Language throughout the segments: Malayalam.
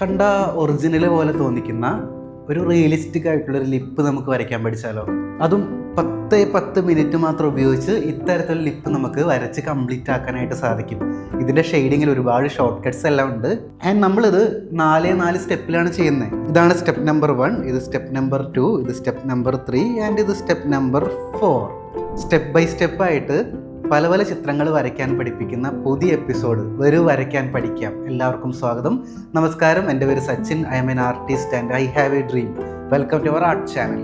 കണ്ട ഒറിജിനൽ പോലെ തോന്നിക്കുന്ന ഒരു റിയലിസ്റ്റിക് ആയിട്ടുള്ള ഒരു ലിപ്പ് നമുക്ക് വരയ്ക്കാൻ പഠിച്ചാലോ? അതും പത്ത് പത്ത് മിനിറ്റ് മാത്രം ഉപയോഗിച്ച് ഇത്തരത്തിലുള്ള ലിപ്പ് നമുക്ക് വരച്ച് കംപ്ലീറ്റ് ആക്കാനായിട്ട് സാധിക്കും. ഇതിന്റെ ഷെയ്ഡിങ്ങിൽ ഒരുപാട് ഷോർട്ട് കട്ട്സ് എല്ലാം ഉണ്ട്. ആൻഡ് നമ്മളിത് നാല് നാല് സ്റ്റെപ്പിലാണ് ചെയ്യുന്നത്. ഇതാണ് സ്റ്റെപ്പ് നമ്പർ വൺ ഇത് സ്റ്റെപ്പ് നമ്പർ ടു ഇത് സ്റ്റെപ്പ് നമ്പർ ത്രീ ആൻഡ് ഇത് step number four step by step ആയിട്ട് പല പല ചിത്രങ്ങൾ വരയ്ക്കാൻ പഠിപ്പിക്കുന്ന പുതിയ എപ്പിസോഡ് വരൂ വരയ്ക്കാൻ പഠിക്കാം. എല്ലാവർക്കും സ്വാഗതം. നമസ്കാരം. എന്റെ പേര് Sachin. I am an artist and I have a dream welcome to our art channel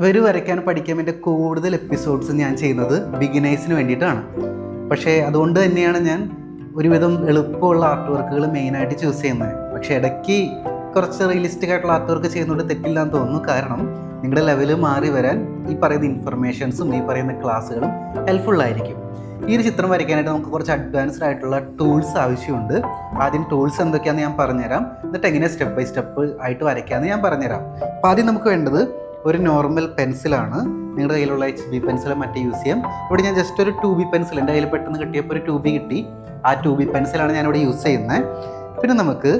വരൂ വരയ്ക്കാൻ പഠിക്കാമെന്റെ കൂടുതൽ എപ്പിസോഡ്സ് ഞാൻ ചെയ്യുന്നത് ബിഗിനേഴ്സിന് വേണ്ടിയിട്ടാണ്. പക്ഷേ അതുകൊണ്ട് തന്നെയാണ് ഞാൻ ഒരുവിധം എളുപ്പമുള്ള ആർട്ട് വർക്കുകൾ മെയിനായിട്ട് ചൂസ് ചെയ്യുന്നത് പക്ഷേ ഇടയ്ക്ക് കുറച്ച് റിയലിസ്റ്റിക് ആയിട്ടുള്ള ആർട്ട് വർക്ക് ചെയ്യുന്നതുകൊണ്ട് തെറ്റില്ല എന്ന് തോന്നുന്നു. കാരണം നിങ്ങളുടെ ലെവൽ മാറി വരാൻ ഈ പറയുന്ന ഇൻഫർമേഷൻസും ഈ പറയുന്ന ക്ലാസ്സുകളും ഹെൽപ്ഫുൾ ആയിരിക്കും. ഈ ഒരു ചിത്രം വരയ്ക്കാനായിട്ട് നമുക്ക് കുറച്ച് അഡ്വാൻസ്ഡ് ആയിട്ടുള്ള ടൂൾസ് ആവശ്യമുണ്ട്. ആദ്യം ടൂൾസ് എന്തൊക്കെയാണെന്ന് ഞാൻ പറഞ്ഞുതരാം. എന്നിട്ട് എങ്ങനെ സ്റ്റെപ്പ് ബൈ സ്റ്റെപ്പ് ആയിട്ട് വരയ്ക്കാമെന്ന് ഞാൻ പറഞ്ഞുതരാം. അപ്പോൾ ആദ്യം നമുക്ക് വേണ്ടത് ഒരു നോർമൽ പെൻസിലാണ് നിങ്ങളുടെ കയ്യിലുള്ള എച്ച് ബി പെൻസിൽ മറ്റേ യൂസ് ചെയ്യാം. ഇവിടെ ഞാൻ ജസ്റ്റ് ഒരു ടു ബി പെൻസിൽ എന്റെ കയ്യിൽ പെട്ടെന്ന് കിട്ടിയപ്പോൾ ഒരു ടു ബി കിട്ടി. ആ ടു ബി പെൻസിലാണ് ഞാനിവിടെ യൂസ് ചെയ്യുന്നത് പിന്നെ നമുക്ക്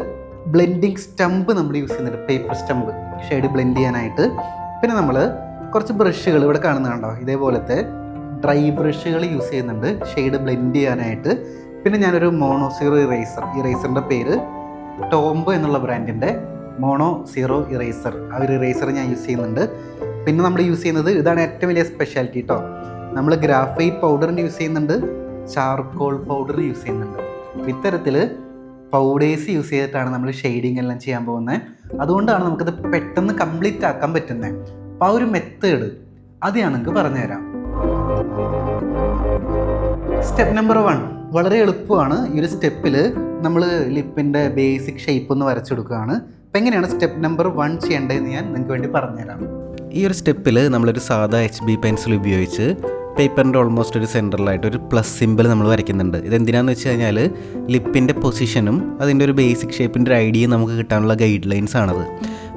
ബ്ലെൻഡിങ് സ്റ്റമ്പ് നമ്മൾ യൂസ് ചെയ്യുന്നുണ്ട്. പേപ്പർ സ്റ്റമ്പ് ഷെയ്ഡ് ബ്ലെൻഡ് ചെയ്യാനായിട്ട്. പിന്നെ നമ്മൾ കുറച്ച് ബ്രഷുകൾ ഇവിടെ കാണുന്നുണ്ടോ ഇതേപോലത്തെ ഡ്രൈ ബ്രഷുകൾ യൂസ് ചെയ്യുന്നുണ്ട്. ഷെയ്ഡ് ബ്ലെൻഡ് ചെയ്യാനായിട്ട്. പിന്നെ ഞാനൊരു മോണോ സീറോ ഇറേസർ ഇറേസറിന്റെ പേര് ടോംബോ എന്നുള്ള ബ്രാൻഡിന്റെ മോണോ സീറോ ഇറേസർ ആ ഒരു ഇറേസർ ഞാൻ യൂസ് ചെയ്യുന്നുണ്ട്. പിന്നെ നമ്മൾ യൂസ് ചെയ്യുന്നത് ഇതാണ് ഏറ്റവും വലിയ സ്പെഷ്യാലിറ്റി കേട്ടോ നമ്മൾ ഗ്രാഫൈറ്റ് പൗഡറിന് യൂസ് ചെയ്യുന്നുണ്ട് ചാർക്കോൾ പൗഡർ യൂസ് ചെയ്യുന്നുണ്ട്. ഇത്തരത്തിൽ പൗഡേഴ്സ് യൂസ് ചെയ്തിട്ടാണ് നമ്മൾ ഷെയ്ഡിങ് എല്ലാം ചെയ്യാൻ പോകുന്നത്. അതുകൊണ്ടാണ് നമുക്കത് പെട്ടെന്ന് കംപ്ലീറ്റ് ആക്കാൻ പറ്റുന്നത് അപ്പോൾ ആ ഒരു മെത്തേഡ് അത് ഞാൻ നിങ്ങൾക്ക് പറഞ്ഞുതരാം. സ്റ്റെപ്പ് നമ്പർ വൺ വളരെ എളുപ്പമാണ് ഈ ഒരു സ്റ്റെപ്പിൽ നമ്മൾ ലിപ്പിന്റെ ബേസിക് ഷേപ്പ് ഒന്ന് വരച്ചെടുക്കുകയാണ്. അപ്പം എങ്ങനെയാണ് സ്റ്റെപ്പ് നമ്പർ വൺ ചെയ്യേണ്ടതെന്ന് ഞാൻ നിങ്ങൾക്ക് വേണ്ടി പറഞ്ഞുതരാം. ഈ ഒരു സ്റ്റെപ്പിൽ നമ്മളൊരു സാധാ എച്ച് ബി പെൻസിൽ ഉപയോഗിച്ച് പേപ്പറിന്റെ ഓൾമോസ്റ്റ് ഒരു സെന്ററിലായിട്ട് ഒരു പ്ലസ് സിമ്പിൾ നമ്മൾ വരയ്ക്കുന്നുണ്ട്. ഇതെന്തിനാന്ന് വെച്ച് കഴിഞ്ഞാൽ ലിപ്പിന്റെ പൊസിഷനും അതിന്റെ ഒരു ബേസിക് ഷേപ്പിന്റെ ഒരു ഐഡിയയും നമുക്ക് കിട്ടാനുള്ള ഗൈഡ് ലൈൻസ് ആണത്.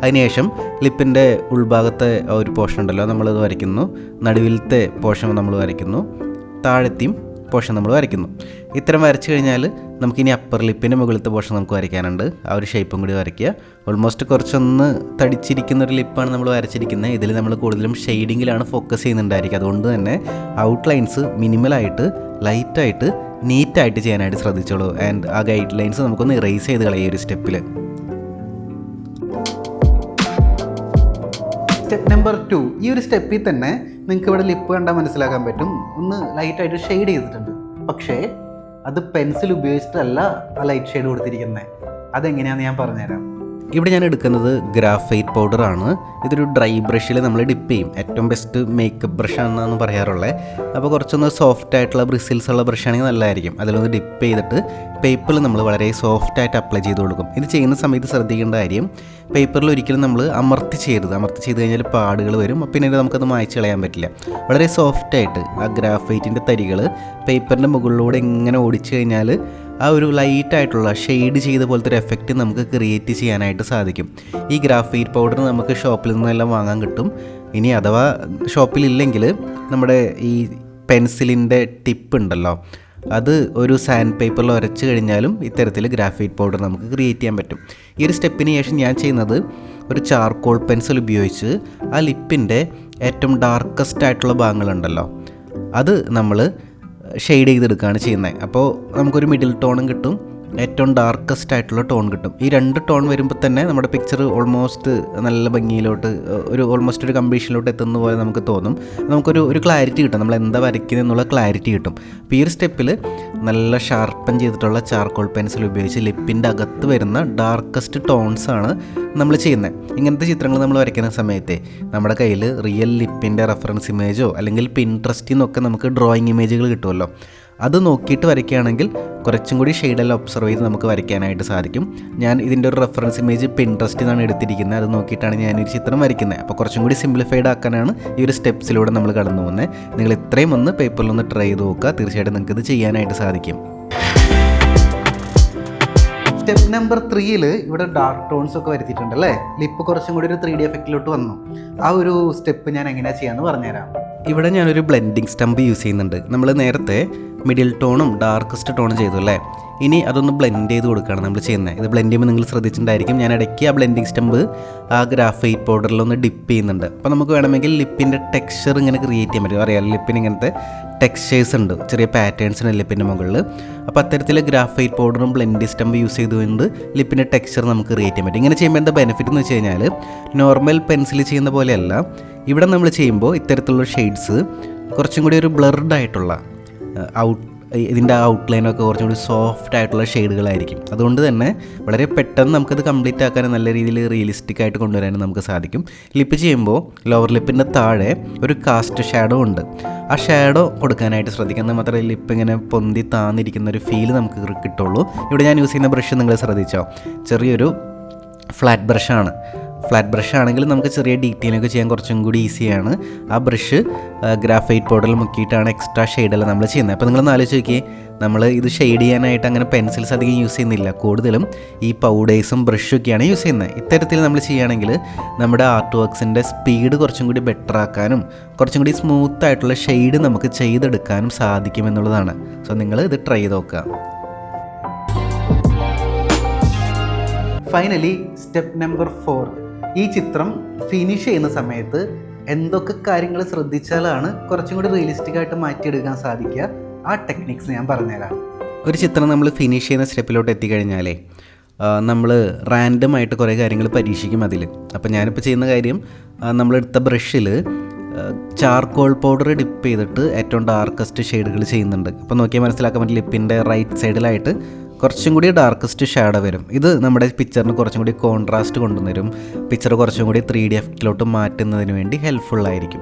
അതിനുശേഷം ലിപ്പിന്റെ ഉൾഭാഗത്തെ ഒരു പോർഷൻ ഉണ്ടല്ലോ നമ്മളത് വരയ്ക്കുന്നു. നടുവിലത്തെ പോർഷൻ നമ്മൾ വരയ്ക്കുന്നു. താഴത്തെയും പോർഷൻ നമ്മൾ വരയ്ക്കുന്നു. ഇത്തരം വരച്ചു കഴിഞ്ഞാൽ നമുക്കിനി അപ്പർ ലിപ്പിന്റെ മുകളിലത്തെ പോർഷൻ നമുക്ക് വരയ്ക്കാനുണ്ട്. ആ ഒരു ഷേപ്പും കൂടി വരയ്ക്കുക. ഓൾമോസ്റ്റ് കുറച്ചൊന്ന് തടിച്ചിരിക്കുന്ന ഒരു ലിപ്പാണ് നമ്മൾ വരച്ചിരിക്കുന്നത്. ഇതിൽ നമ്മൾ കൂടുതലും ഷെയ്ഡിങ്ങിലാണ് ഫോക്കസ് ചെയ്യുന്നുണ്ടായിരിക്കും. അതുകൊണ്ട് തന്നെ ഔട്ട്ലൈൻസ് മിനിമലായിട്ട് ലൈറ്റായിട്ട് നീറ്റായിട്ട് ചെയ്യാനായിട്ട് ശ്രദ്ധിച്ചോളൂ. ആൻഡ് ആ ഗൈഡ് ലൈൻസ് നമുക്കൊന്ന് ഇറേസ് ചെയ്ത് കളയും ഈ ഒരു സ്റ്റെപ്പിൽ സ്റ്റെപ്പ് നമ്പർ ടു ഈ ഒരു സ്റ്റെപ്പിൽ തന്നെ നിങ്ങൾക്ക് ഇവിടെ ലിപ്പ് കണ്ടാൽ മനസ്സിലാക്കാൻ പറ്റും. ഒന്ന് ലൈറ്റായിട്ട് ഷെയ്ഡ് ചെയ്തിട്ടുണ്ട്. പക്ഷേ അത് പെൻസിൽ ഉപയോഗിച്ചിട്ടല്ല ആ ലൈറ്റ് ഷെയ്ഡ് കൊടുത്തിരിക്കുന്നത് അതെങ്ങനെയാണെന്ന് ഞാൻ പറഞ്ഞുതരാം. ഇവിടെ ഞാൻ എടുക്കുന്നത് ഗ്രാഫൈറ്റ് പൗഡർ ആണ് ഇതൊരു ഡ്രൈ ബ്രഷിൽ നമ്മൾ ഡിപ്പ് ചെയ്യും. ഏറ്റവും ബെസ്റ്റ് മേക്കപ്പ് ബ്രഷ് ബ്രഷാണെന്നാണ് പറയാറുള്ളത് അപ്പോൾ കുറച്ചൊന്ന് സോഫ്റ്റ് ആയിട്ടുള്ള ബ്രിസിൽസ് ഉള്ള ബ്രഷാണെങ്കിൽ നല്ലതായിരിക്കും അതിലൊന്ന് ഡിപ്പ് ചെയ്തിട്ട് പേപ്പറിൽ നമ്മൾ വളരെ സോഫ്റ്റ് ആയിട്ട് അപ്ലൈ ചെയ്ത് കൊടുക്കും. ഇത് ചെയ്യുന്ന സമയത്ത് ശ്രദ്ധിക്കേണ്ട കാര്യം പേപ്പറിൽ ഒരിക്കലും നമ്മൾ അമർത്തി ചെയ്യരുത്. അമർത്തി ചെയ്ത് കഴിഞ്ഞാൽ പാടുകൾ വരും. പിന്നെ നമുക്കത് മായ്ച്ച് കളയാൻ പറ്റില്ല. വളരെ സോഫ്റ്റായിട്ട് ആ ഗ്രാഫൈറ്റിന്റെ തരികൾ പേപ്പറിന്റെ മുകളിലൂടെ ഇങ്ങനെ ഓടിച്ചു കഴിഞ്ഞാൽ ആ ഒരു ലൈറ്റ് ആയിട്ടുള്ള ഷെയ്ഡ് ചെയ്ത പോലത്തെ ഒരു എഫക്റ്റ് നമുക്ക് ക്രിയേറ്റ് ചെയ്യാനായിട്ട് സാധിക്കും. ഈ ഗ്രാഫൈറ്റ് പൗഡർ നമുക്ക് ഷോപ്പിൽ നിന്നെല്ലാം വാങ്ങാൻ കിട്ടും. ഇനി അഥവാ ഷോപ്പിലില്ലെങ്കിൽ നമ്മുടെ ഈ പെൻസിലിന്റെ ടിപ്പ് ഉണ്ടല്ലോ അത് ഒരു സാൻഡ് പേപ്പറിൽ ഉരച്ച് കഴിഞ്ഞാലും ഇത്തരത്തിൽ ഗ്രാഫൈറ്റ് പൗഡർ നമുക്ക് ക്രിയേറ്റ് ചെയ്യാൻ പറ്റും. ഈ ഒരു സ്റ്റെപ്പിന് ശേഷം ഞാൻ ചെയ്യുന്നത് ഒരു ചാർക്കോൾ പെൻസിൽ ഉപയോഗിച്ച് ആ ലിപ്പിന്റെ ഏറ്റവും ഡാർക്കസ്റ്റ് ആയിട്ടുള്ള ഭാഗങ്ങളുണ്ടല്ലോ അത് നമ്മൾ ഷെയ്ഡ് ചെയ്തെടുക്കുകയാണ് ചെയ്യുന്നത്. അപ്പോൾ നമുക്കൊരു മിഡിൽ ടോണും കിട്ടും. ഏറ്റവും ഡാർക്കസ്റ്റ് ആയിട്ടുള്ള ടോൺ കിട്ടും. ഈ രണ്ട് ടോൺ വരുമ്പോൾ തന്നെ നമ്മുടെ പിക്ചർ ഓൾമോസ്റ്റ് നല്ല ഭംഗിയിലോട്ട് ഒരു ഓൾമോസ്റ്റ് ഒരു കമ്പീഷനിലോട്ട് എത്തുന്ന പോലെ നമുക്ക് തോന്നും. നമുക്കൊരു ഒരു ക്ലാരിറ്റി കിട്ടും. നമ്മൾ എന്താ വരയ്ക്കുന്നത് എന്നുള്ള ക്ലാരിറ്റി കിട്ടും. അപ്പോൾ ഈ ഒരു സ്റ്റെപ്പിൽ നല്ല ഷാർപ്പൻ ചെയ്തിട്ടുള്ള ചാർക്കോൾ പെൻസിൽ ഉപയോഗിച്ച് ലിപ്പിന്റെ അകത്ത് വരുന്ന ഡാർക്കസ്റ്റ് ടോൺസ് ആണ് നമ്മൾ ചെയ്യുന്നത് ഇങ്ങനത്തെ ചിത്രങ്ങൾ നമ്മൾ വരയ്ക്കുന്ന സമയത്തെ നമ്മുടെ കയ്യിൽ റിയൽ ലിപ്പിന്റെ റെഫറൻസ് ഇമേജോ അല്ലെങ്കിൽ പിൻട്രസ്റ്റിൽ നിന്നൊക്കെ നമുക്ക് ഡ്രോയിങ് ഇമേജുകൾ കിട്ടുമല്ലോ അത് നോക്കിയിട്ട് വരയ്ക്കുകയാണെങ്കിൽ കുറച്ചും കൂടി ഷെയ്ഡെല്ലാം ഒബ്സർവ് ചെയ്ത് നമുക്ക് വരയ്ക്കാനായിട്ട് സാധിക്കും. ഞാൻ ഇതിന്റെ ഒരു റെഫറൻസ് ഇമേജ് പിൻട്രസ്റ്റിൽ നിന്നാണ് എടുത്തിരിക്കുന്നത്. അത് നോക്കിയിട്ടാണ് ഞാൻ ഒരു ചിത്രം വരയ്ക്കുന്നത്. അപ്പോൾ കുറച്ചും കൂടി സിംപ്ലിഫൈഡ് ആക്കാനാണ് ഈ ഒരു സ്റ്റെപ്സിലൂടെ നമ്മൾ കടന്നു പോകുന്നത്. നിങ്ങൾ ഇത്രയും ഒന്ന് പേപ്പറിൽ ഒന്ന് ട്രൈ ചെയ്ത് നോക്കുക. തീർച്ചയായിട്ടും നിങ്ങൾക്ക് ഇത് ചെയ്യാനായിട്ട് സാധിക്കും. സ്റ്റെപ്പ് നമ്പർ ത്രീയിൽ ഇവിടെ ഡാർക്ക് ടോൺസ് ഒക്കെ വരുത്തിയിട്ടുണ്ട് അല്ലേ? ലിപ്പ് കുറച്ചും കൂടി ഒരു ത്രീ ഡി എഫക്റ്റിലോട്ട് വന്നു. ആ ഒരു സ്റ്റെപ്പ് ഞാൻ എങ്ങനെയാണ് ചെയ്യാമെന്ന് പറഞ്ഞുതരാം. ഇവിടെ ഞാനൊരു ബ്ലെൻഡിങ് സ്റ്റംപ് യൂസ് ചെയ്യുന്നുണ്ട്. നമ്മൾ നേരത്തെ മിഡിൽ ടോണും ഡാർക്കസ്റ്റ് ടോണും ചെയ്തു അല്ലേ? ഇനി അതൊന്ന് ബ്ലെൻഡ് ചെയ്ത് കൊടുക്കുകയാണ് നമ്മൾ ചെയ്യുന്നത്. ഇത് ബ്ലെൻഡ് ചെയ്യുമ്പോൾ നിങ്ങൾ ശ്രദ്ധിച്ചിട്ടുണ്ടായിരിക്കും. ഞാൻ ഇടയ്ക്ക് ആ ബ്ലെൻഡിങ് സ്റ്റംപ് ആ ഗ്രാഫൈറ്റ് പൗഡറിലൊന്ന് ഡിപ്പ് ചെയ്യുന്നുണ്ട്. അപ്പോൾ നമുക്ക് വേണമെങ്കിൽ ലിപ്പിന്റെ ടെക്സ്ചർ ഇങ്ങനെ ക്രിയേറ്റ് ചെയ്യാൻ പറ്റും. അറിയാം ലിപ്പിന് ഇങ്ങനത്തെ ടെക്സ്ചേഴ്സ് ഉണ്ട്. ചെറിയ പാറ്റേൺസ് ഉണ്ട് ലിപ്പിന്റെ മുകളിൽ അപ്പോൾ അത്തരത്തിൽ ഗ്രാഫൈറ്റ് പൗഡറും ബ്ലെൻഡ് സ്റ്റംപ് യൂസ് ചെയ്തുകൊണ്ട് ലിപ്പിന്റെ ടെക്സ്ചർ നമുക്ക് ക്രിയേറ്റ് ചെയ്യാൻ പറ്റും. ഇങ്ങനെ ചെയ്യുമ്പോൾ എന്താ ബെനിഫിറ്റ് എന്ന് വെച്ച് കഴിഞ്ഞാൽ നോർമൽ പെൻസിൽ ചെയ്യുന്ന പോലെയല്ല ഇവിടെ നമ്മൾ ചെയ്യുമ്പോൾ ഇത്തരത്തിലുള്ള ഷെയ്ഡ്സ് കുറച്ചും കൂടി ഒരു ബ്ലർഡ് ആയിട്ടുള്ള ഔട്ട് ഇതിന്റെ ഔട്ട്ലൈനൊക്കെ കുറച്ചും കൂടി സോഫ്റ്റ് ആയിട്ടുള്ള ഷെയ്ഡുകളായിരിക്കും. അതുകൊണ്ട് തന്നെ വളരെ പെട്ടെന്ന് നമുക്കത് കംപ്ലീറ്റ് ആക്കാൻ നല്ല രീതിയിൽ റിയലിസ്റ്റിക് ആയിട്ട് കൊണ്ടുവരാനും നമുക്ക് സാധിക്കും. ലിപ്പ് ചെയ്യുമ്പോൾ ലോവർ ലിപ്പിന്റെ താഴെ ഒരു കാസ്റ്റ് ഷാഡോ ഉണ്ട്. ആ ഷാഡോ കൊടുക്കാനായിട്ട് ശ്രദ്ധിക്കുന്നത് മാത്രമേ ലിപ്പ് ഇങ്ങനെ പൊന്തി താന്നിരിക്കുന്ന ഒരു ഫീൽ നമുക്ക് കിട്ടുള്ളൂ. ഇവിടെ ഞാൻ യൂസ് ചെയ്യുന്ന ബ്രഷ് നിങ്ങൾ ശ്രദ്ധിച്ചോ? ചെറിയൊരു ഫ്ലാറ്റ് ബ്രഷാണ് ഫ്ലാറ്റ് ബ്രഷ് ആണെങ്കിൽ നമുക്ക് ചെറിയ ഡീറ്റെയിലൊക്കെ ചെയ്യാൻ കുറച്ചും കൂടി ഈസിയാണ്. ആ ബ്രഷ് ഗ്രാഫൈറ്റ് പൗഡറിൽ മുക്കിയിട്ടാണ് എക്സ്ട്രാ ഷെയ്ഡെല്ലാം നമ്മൾ ചെയ്യുന്നത്. അപ്പോൾ നിങ്ങൾ ആലോചിച്ച് നോക്കിയേ നമ്മൾ ഇത് ഷെയ്ഡ് ചെയ്യാനായിട്ട് അങ്ങനെ പെൻസിൽസ് അധികം യൂസ് ചെയ്യുന്നില്ല. കൂടുതലും ഈ പൗഡേഴ്സും ബ്രഷും ഒക്കെയാണ് യൂസ് ചെയ്യുന്നത്. ഇത്തരത്തിൽ നമ്മൾ ചെയ്യുകയാണെങ്കിൽ നമ്മുടെ ആർട്ട് വർക്ക്സിന്റെ സ്പീഡ് കുറച്ചും കൂടി ബെറ്റർ ആക്കാനും കുറച്ചും കൂടി സ്മൂത്ത് ആയിട്ടുള്ള ഷെയ്ഡ് നമുക്ക് ചെയ്തെടുക്കാനും സാധിക്കും എന്നുള്ളതാണ്. സോ നിങ്ങൾ ഇത് ട്രൈ ചെയ്ത് നോക്കുക. ഫൈനലി സ്റ്റെപ്പ് നമ്പർ ഫോർ ഈ ചിത്രം ഫിനിഷ് ചെയ്യുന്ന സമയത്ത് എന്തൊക്കെ കാര്യങ്ങൾ ശ്രദ്ധിച്ചാലാണ് കുറച്ചും കൂടി റിയലിസ്റ്റിക് ആയിട്ട് മാറ്റിയെടുക്കാൻ സാധിക്കുക? ആ ടെക്നിക്സ് ഞാൻ പറഞ്ഞുതരാം. ഒരു ചിത്രം നമ്മൾ ഫിനിഷ് ചെയ്യുന്ന സ്റ്റെപ്പിലോട്ട് എത്തിക്കഴിഞ്ഞാലേ നമ്മൾ റാൻഡമായിട്ട് കുറേ കാര്യങ്ങൾ പരീക്ഷിക്കും അതിൽ അപ്പോൾ ഞാനിപ്പോൾ ചെയ്യുന്ന കാര്യം നമ്മളെടുത്ത ബ്രഷിൽ ചാർക്കോൾ പൗഡർ ഡിപ്പ് ചെയ്തിട്ട് ഏറ്റവും ഡാർക്കസ്റ്റ് ഷെയ്ഡുകൾ ചെയ്യുന്നുണ്ട്. അപ്പോൾ നോക്കിയാൽ മനസ്സിലാക്കാൻ പറ്റും ലിപ്പിന്റെ റൈറ്റ് സൈഡിലായിട്ട് കുറച്ചും കൂടി ഡാർക്കസ്റ്റ് ഷാഡോ വരും. ഇത് നമ്മുടെ പിക്ചറിന് കുറച്ചും കൂടി കോൺട്രാസ്റ്റ് കൊണ്ടുവരും പിക്ചർ കുറച്ചും കൂടി ത്രീ ഡി എഫക്റ്റിലോട്ട് മാറ്റുന്നതിന് വേണ്ടി ഹെൽപ്ഫുൾ ആയിരിക്കും.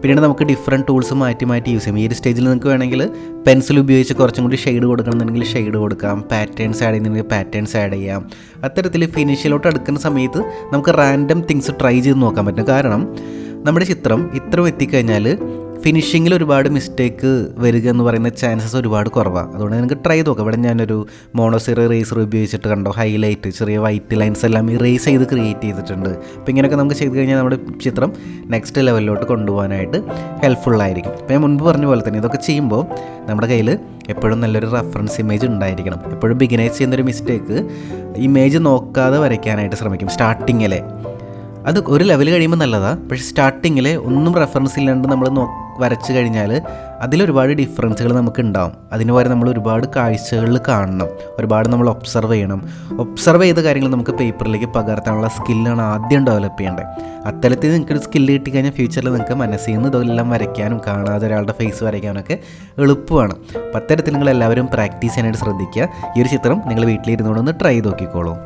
പിന്നീട് നമുക്ക് ഡിഫറെന്റ് ടൂൾസ് മാറ്റി മാറ്റി യൂസ് ചെയ്യാം. ഈ ഒരു സ്റ്റേജിൽ നിങ്ങൾക്ക് വേണമെങ്കിൽ പെൻസിൽ ഉപയോഗിച്ച് കുറച്ചും കൂടി ഷെയ്ഡ് കൊടുക്കണമെന്നുണ്ടെങ്കിൽ ഷെയ്ഡ് കൊടുക്കാം. പാറ്റേൺസ് ആഡ് ചെയ്യുന്നുണ്ടെങ്കിൽ പാറ്റേൺസ് ആഡ് ചെയ്യാം. അത്തരത്തിൽ ഫിനിഷിലോട്ട് എടുക്കുന്ന സമയത്ത് നമുക്ക് റാൻഡം തിങ്സ് ട്രൈ ചെയ്ത് നോക്കാൻ പറ്റും. കാരണം നമ്മുടെ ചിത്രം ഇത്രയും എത്തിക്കഴിഞ്ഞാൽ ഫിനിഷിങ്ങിൽ ഒരുപാട് മിസ്റ്റേക്ക് വരിക എന്ന് പറയുന്ന ചാൻസസ് ഒരുപാട് കുറവാണ് അതുകൊണ്ട് നിങ്ങൾക്ക് ട്രൈ നോക്കാം. ഇവിടെ ഞാനൊരു മോണോസിറ റേസർ ഉപയോഗിച്ചിട്ട് കണ്ടോ? ഹൈലൈറ്റ് ചെറിയ വൈറ്റ് ലൈൻസ് എല്ലാം ഇറേസ് ചെയ്ത് ക്രിയേറ്റ് ചെയ്തിട്ടുണ്ട്. അപ്പോൾ ഇങ്ങനെയൊക്കെ നമുക്ക് ചെയ്ത് കഴിഞ്ഞാൽ നമ്മുടെ ചിത്രം നെക്സ്റ്റ് ലെവലിലോട്ട് കൊണ്ടുപോകാനായിട്ട് ഹെൽപ്ഫുള്ളായിരിക്കും ഇപ്പോൾ ഞാൻ മുൻപ് പറഞ്ഞ പോലെ തന്നെ ഇതൊക്കെ ചെയ്യുമ്പോൾ നമ്മുടെ കയ്യിൽ എപ്പോഴും നല്ലൊരു റെഫറൻസ് ഇമേജ് ഉണ്ടായിരിക്കണം. എപ്പോഴും ബിഗിനേഴ്സ് ചെയ്യുന്നൊരു മിസ്റ്റേക്ക് ഇമേജ് നോക്കാതെ വരയ്ക്കാനായിട്ട് ശ്രമിക്കും. സ്റ്റാർട്ടിങ്ങിലെ അത് ഒരു ലെവൽ കഴിയുമ്പോൾ നല്ലതാണ് പക്ഷേ സ്റ്റാർട്ടിങ്ങിൽ ഒന്നും റെഫറൻസ് ഇല്ലാണ്ട് നമ്മൾ നോ വരച്ച് കഴിഞ്ഞാൽ അതിലൊരുപാട് ഡിഫറൻസുകൾ നമുക്ക് ഉണ്ടാവും അതിന് പകരം നമ്മൾ ഒരുപാട് കാഴ്ചകളിൽ കാണണം. ഒരുപാട് നമ്മൾ ഒബ്സർവ് ചെയ്യണം. ഒബ്സർവ് ചെയ്ത കാര്യങ്ങൾ നമുക്ക് പേപ്പറിലേക്ക് പകർത്താനുള്ള സ്കില്ലാണ് ആദ്യം ഡെവലപ്പ് ചെയ്യേണ്ടത്. അത്തരത്തിൽ നിങ്ങൾക്ക് ഒരു സ്കില്ല് കിട്ടിക്കഴിഞ്ഞാൽ ഫ്യൂച്ചറിൽ നിങ്ങൾക്ക് മനസ്സിൽ നിന്ന് ഇതെല്ലാം വരയ്ക്കാനും കാണാതെ ഒരാളുടെ ഫേസ് വരയ്ക്കാനൊക്കെ എളുപ്പമാണ്. അപ്പം അത്തരത്തിൽ നിങ്ങൾ എല്ലാവരും പ്രാക്ടീസ് ചെയ്യാനായിട്ട് ശ്രദ്ധിക്കുക. ഈ ഒരു ചിത്രം നിങ്ങൾ വീട്ടിലിരുന്നുകൊണ്ടൊന്ന് ട്രൈ നോക്കിക്കോളൂ.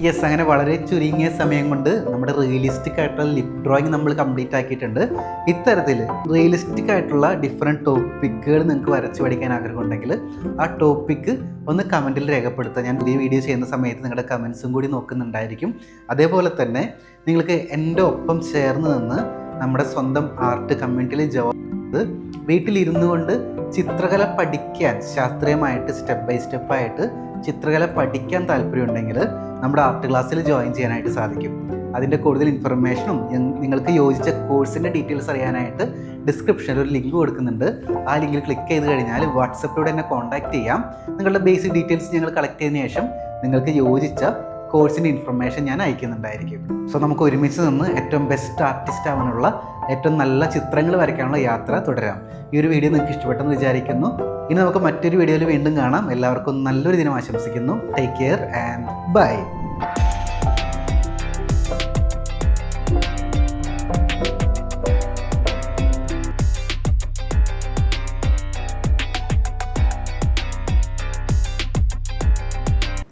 യെസ് അങ്ങനെ വളരെ ചുരുങ്ങിയ സമയം കൊണ്ട് നമ്മുടെ റിയലിസ്റ്റിക് ആയിട്ടുള്ള ലിപ് ഡ്രോയിങ് നമ്മൾ കംപ്ലീറ്റ് ആക്കിയിട്ടുണ്ട്. ഇത്തരത്തിൽ റിയലിസ്റ്റിക് ആയിട്ടുള്ള ഡിഫറെന്റ് ടോപ്പിക്കുകൾ നിങ്ങൾക്ക് വരച്ച് പഠിക്കാൻ ആഗ്രഹമുണ്ടെങ്കിൽ ആ ടോപ്പിക്ക് ഒന്ന് കമന്റിൽ രേഖപ്പെടുത്തുക. ഞാൻ പുതിയ വീഡിയോ ചെയ്യുന്ന സമയത്ത് നിങ്ങളുടെ കമൻസും കൂടി നോക്കുന്നുണ്ടായിരിക്കും. അതേപോലെ തന്നെ നിങ്ങൾക്ക് എന്റെ ഒപ്പം ചേർന്ന് നിന്ന് നമ്മുടെ സ്വന്തം ആർട്ട് കമ്മ്യൂണിറ്റിയിൽ ജോബ് വീട്ടിലിരുന്നു കൊണ്ട് ചിത്രകല പഠിക്കാൻ ശാസ്ത്രീയമായിട്ട് സ്റ്റെപ്പ് ബൈ സ്റ്റെപ്പായിട്ട് ചിത്രകല പഠിക്കാൻ താല്പര്യമുണ്ടെങ്കിൽ നമ്മുടെ ആർട്ട് ക്ലാസ്സിൽ ജോയിൻ ചെയ്യാനായിട്ട് സാധിക്കും. അതിന്റെ കൂടുതൽ ഇൻഫർമേഷനും നിങ്ങൾക്ക് യോജിച്ച കോഴ്സിന്റെ ഡീറ്റെയിൽസ് അറിയാനായിട്ട് ഡിസ്ക്രിപ്ഷനിൽ ഒരു ലിങ്ക് കൊടുക്കുന്നുണ്ട്. ആ ലിങ്കിൽ ക്ലിക്ക് ചെയ്ത് കഴിഞ്ഞാൽ വാട്സപ്പിലൂടെ എന്നെ കോൺടാക്റ്റ് ചെയ്യാം. നിങ്ങളുടെ ബേസിക് ഡീറ്റെയിൽസ് ഞങ്ങൾ കളക്ട് ചെയ്തതിന് ശേഷം നിങ്ങൾക്ക് യോജിച്ച കോഴ്സിന്റെ ഇൻഫർമേഷൻ ഞാൻ അയക്കുന്നുണ്ടായിരിക്കും. സോ നമുക്ക് ഒരുമിച്ച് നിന്ന് ഏറ്റവും ബെസ്റ്റ് ആർട്ടിസ്റ്റ് ആവാനുള്ള ഏറ്റവും നല്ല ചിത്രങ്ങൾ വരയ്ക്കാനുള്ള യാത്ര തുടരാം. ഈ ഒരു വീഡിയോ നിങ്ങൾക്ക് ഇഷ്ടപ്പെട്ടെന്ന് വിചാരിക്കുന്നു. ഇനി നമുക്ക് മറ്റൊരു വീഡിയോയിൽ വീണ്ടും കാണാം. എല്ലാവർക്കും നല്ലൊരു ദിനം ആശംസിക്കുന്നു. Take care and by